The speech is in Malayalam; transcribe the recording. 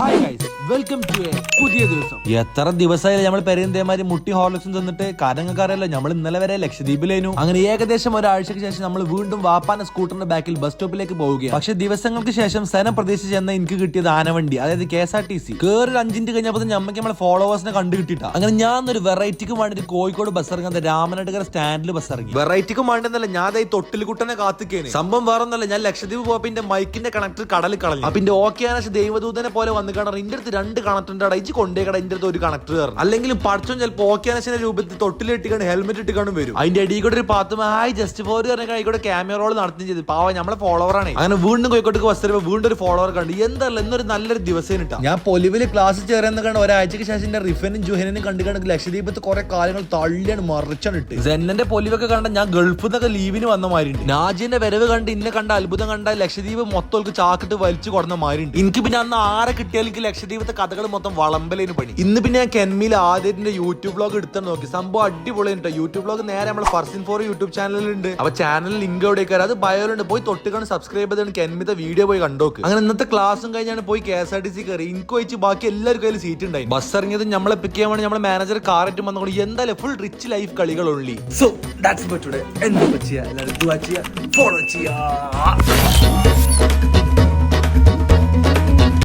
Hi guys welcome to a പുതിയ ദിവസം. എത്ര ദിവസമായാലും നമ്മൾ പെരുന്തേമാര് മുട്ടി ഹോർലിക്സും തന്നിട്ട്? കാര്യങ്ങൾക്ക് അറിയാലോ നമ്മൾ ഇന്നലെ വരെ ലക്ഷദ്വീപിലേനു. അങ്ങനെ ഏകദേശം ഒരാഴ്ചക്ക് ശേഷം നമ്മൾ വീണ്ടും വാപ്പാന സ്കൂട്ടറിന്റെ ബാക്കിൽ ബസ് സ്റ്റോപ്പിലേക്ക് പോവുകയാണ്. പക്ഷെ ദിവസങ്ങൾക്ക് ശേഷം സനം പ്രതീക്ഷിച്ച് ചെന്ന എനിക്ക് കിട്ടിയത് ആനവണ്ടി അതായത് K S R T C. കേറി അഞ്ചിന് കഴിഞ്ഞപ്പോൾ ഞമ്മക്ക് നമ്മളെ ഫോളോവേഴ്സിനെ കണ്ടു കിട്ടിയിട്ട. അങ്ങനെ ഞാൻ ഒരു വെറൈറ്റിക്ക് വേണ്ടിട്ട് കോഴിക്കോട് ബസ് ഇറങ്ങാൻ രാമനാട്ടുകര സ്റ്റാൻഡിൽ ബസ് ഇറങ്ങി. വെറൈറ്റിക്ക് വേണ്ടെന്നല്ല ഞാൻ അതായത് ഈ തൊട്ടിൽ കുട്ടനെ കാത്തിക്കേന്. സംഭവം വേറെ ഒന്നല്ല ഞാൻ ലക്ഷദ്വീപ് പോയപ്പോ എന്റെ മൈക്കിന്റെ കണക്ടർ കടലിൽ കളഞ്ഞു. അപ്പൊ എന്റെ ഓക്കെ ദൈവദൂതനെ പോലെ വന്ന് കാണാൻ ഇന്റെ അടുത്ത് രണ്ട് കണക്ടറിന്റെ അടയിച്ച് കൊണ്ടേ കട എന്റെ അടുത്ത് ഒരു കണക്ടർ കയറും അല്ലെങ്കിൽ പഠിച്ചോ ചിലപ്പോൾ ഓക്കെ രൂപത്തിൽ തൊട്ടിലിട്ടിക്കാണ് ഹെൽമെറ്റ് ഇട്ടിക്കാണ്ടും വരും. അതിന്റെ അടിയിൽ കൂടെ ഒരു പാത്തും ഹായ് ജസ്റ്റ് ഫോർ പറഞ്ഞ കഴിക്കൂടെ ക്യാമറ റോൾ നടത്തുകയും ചെയ്തു. പാവ നമ്മളെ ഫോളോവറാണ് ആണ്. അങ്ങനെ വീണ്ടും കോഴിക്കോട്ടേക്ക് ബസ് വരുമ്പോൾ വീണ്ടും ഒരു ഫോളോവർ കണ്ടു. എന്തല്ല എന്നൊരു നല്ലൊരു ദിവസം കിട്ടാം ഞാൻ പൊലിവിൽ ക്ലാസ് ചേരുന്ന കണ്ട് ഒരാഴ്ചക്ക് ശേഷം റിഫനും ജുഹനും കണ്ടു കണ്ട് ലക്ഷദ്വീപത്ത് കുറെ കാര്യങ്ങൾ തള്ളിയാണ് മറിച്ചാണ് ഇട്ട് ജെന്നന്റെ പൊലിവൊക്കെ കണ്ട ഞാൻ ഗൾഫിൽ നിന്നൊക്കെ ലീവിന് വന്ന മാതിരി നാജിന്റെ വരവ് കണ്ട് ഇന്നെ കണ്ട അത്ഭുതം കണ്ട ലക്ഷദ്വീപ് മൊത്തം ചാക്കിട്ട് വലിച്ചു കൊടുന്ന മാതിരി ഉണ്ട് എനിക്ക് പിന്നെ അന്ന് ആരെ എനിക്ക് ലക്ഷദ്വീപത്തെ കഥകൾ മൊത്തം വളമ്പലേന് പണി. ഇന്ന് പിന്നെ ഞാൻ കെൻമിയിൽ ആദ്യത്തിന്റെ യൂട്യൂബ് ബ്ലോഗ് എടുത്തു നോക്കി. സംഭവം അടിപൊളി യൂട്യൂബ് ബ്ലോഗ് നേരെ നമ്മൾ ഫർസിൻ ഫോർ യൂട്യൂബ് ചാനലിലുണ്ട് അപ്പൊ ചാനൽ ലിങ്ക് എവിടെ കയറി അത് ബയോലുണ്ട് പോയി തൊട്ടുകാണ് സബ്സ്ക്രൈബ് ചെയ്താണ് കെൻമിത്തെ വീഡിയോ പോയി കണ്ടോക്ക് അങ്ങനെ ഇന്നത്തെ ക്ലാസ്സും കഴിഞ്ഞാണ് പോയി K S R T C കയറി ഇൻകോ വെച്ച് ബാക്കി എല്ലാവർക്കും കയ്യിൽ സീറ്റ് ഉണ്ടായി ബസ് ഇറങ്ങിയത് നമ്മളെ പിക്ക് ചെയ്യാൻ വേണ്ടി നമ്മളെ മാനേജർ ആയിട്ട് വന്നുകൊണ്ട് എന്തായാലും ഫുൾ റിച്ച് ലൈഫ് കളികൾ ഉള്ളി സോ ദാറ്റ്സ് ഫോർ ടുഡേ എന്താ ചെയ്യാ? എല്ലാവരും ഫോളോ ചെയ്യാ.